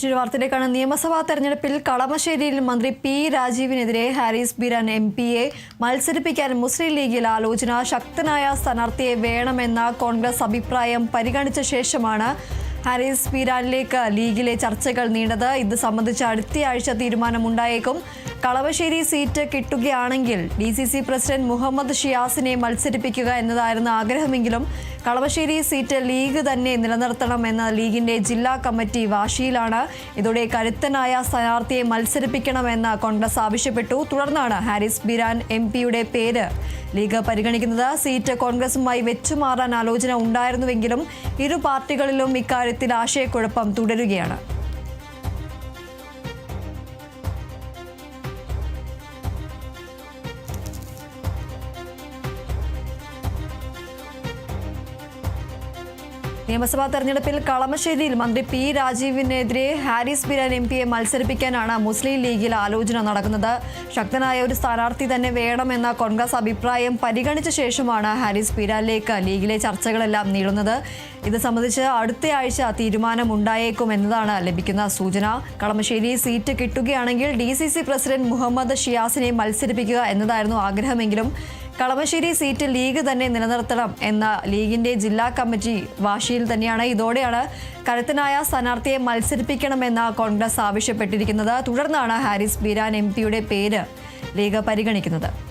മറ്റൊരു വാർത്തയിലേക്കാണ് നിയമസഭാ തെരഞ്ഞെടുപ്പിൽ കളമശ്ശേരിയിൽ മന്ത്രി പി രാജീവിനെതിരെ ഹാരിസ് ബിരാൻ എം പിയെ മത്സരിപ്പിക്കാൻ മുസ്ലിം ലീഗിൽ ആലോചന. ശക്തനായ സ്ഥാനാർത്ഥിയെ വേണമെന്ന കോൺഗ്രസ് അഭിപ്രായം പരിഗണിച്ച ശേഷമാണ് ഹാരിസ് ബിരാനിലേക്ക് ലീഗിലെ ചർച്ചകൾ നീണ്ടത്. ഇത് സംബന്ധിച്ച് അടുത്തയാഴ്ച തീരുമാനമുണ്ടായേക്കും. കളമശ്ശേരി സീറ്റ് കിട്ടുകയാണെങ്കിൽ D C C president Muhammad ഷിയാസിനെ മത്സരിപ്പിക്കുക എന്നതായിരുന്നു ആഗ്രഹമെങ്കിലും കളവശ്ശേരി സീറ്റ് ലീഗ് തന്നെ നിലനിർത്തണമെന്ന ലീഗിന്റെ ജില്ലാ കമ്മിറ്റി വാശിയിലാണ്. ഇതോടെ കരുത്തനായ സ്ഥാനാർത്ഥിയെ മത്സരിപ്പിക്കണമെന്ന് കോൺഗ്രസ് ആവശ്യപ്പെട്ടു. തുടർന്നാണ് ഹാരിസ് ബിരാൻ എം പിയുടെ പേര്. ലീഗ് പരിഗണിക്കുന്നത് സീറ്റ് കോൺഗ്രസുമായി വെച്ചുമാറാൻ ആലോചന ഉണ്ടായിരുന്നുവെങ്കിലും ഇരു പാർട്ടികളിലും ഇക്കാര്യത്തിൽ ആശയക്കുഴപ്പം തുടരുകയാണ്. നിയമസഭാ തെരഞ്ഞെടുപ്പിൽ കളമശ്ശേരിയിൽ മന്ത്രി പി രാജീവിനെതിരെ ഹാരിസ് ബിരാൻ എം പിയെ മത്സരിപ്പിക്കാനാണ് മുസ്ലിം ലീഗിൽ ആലോചന നടക്കുന്നത്. ശക്തനായ ഒരു സ്ഥാനാർത്ഥി തന്നെ വേണമെന്ന കോൺഗ്രസ് അഭിപ്രായം പരിഗണിച്ച ശേഷമാണ് ഹാരിസ് ബിരാനിലേക്ക് ലീഗിലെ ചർച്ചകളെല്ലാം നീളുന്നത്. ഇത് സംബന്ധിച്ച് അടുത്തയാഴ്ച തീരുമാനമുണ്ടായേക്കും എന്നതാണ് ലഭിക്കുന്ന സൂചന. കളമശ്ശേരി സീറ്റ് കിട്ടുകയാണെങ്കിൽ ഡി പ്രസിഡന്റ് മുഹമ്മദ് ഷിയാസിനെ മത്സരിപ്പിക്കുക എന്നതായിരുന്നു ആഗ്രഹമെങ്കിലും കളമശ്ശേരി സീറ്റ് ലീഗ് തന്നെ നിലനിർത്തണം എന്ന ലീഗിന്റെ ജില്ലാ കമ്മിറ്റി വാശിയിൽ തന്നെയാണ്. ഇതോടെയാണ് കരുത്തനായ സ്ഥാനാർത്ഥിയെ മത്സരിപ്പിക്കണമെന്ന കോൺഗ്രസ് ആവശ്യപ്പെട്ടിരിക്കുന്നത്. തുടർന്നാണ് ഹാരിസ് ബീരാൻ എം പിയുടെ പേര് ലീഗ് പരിഗണിക്കുന്നത്.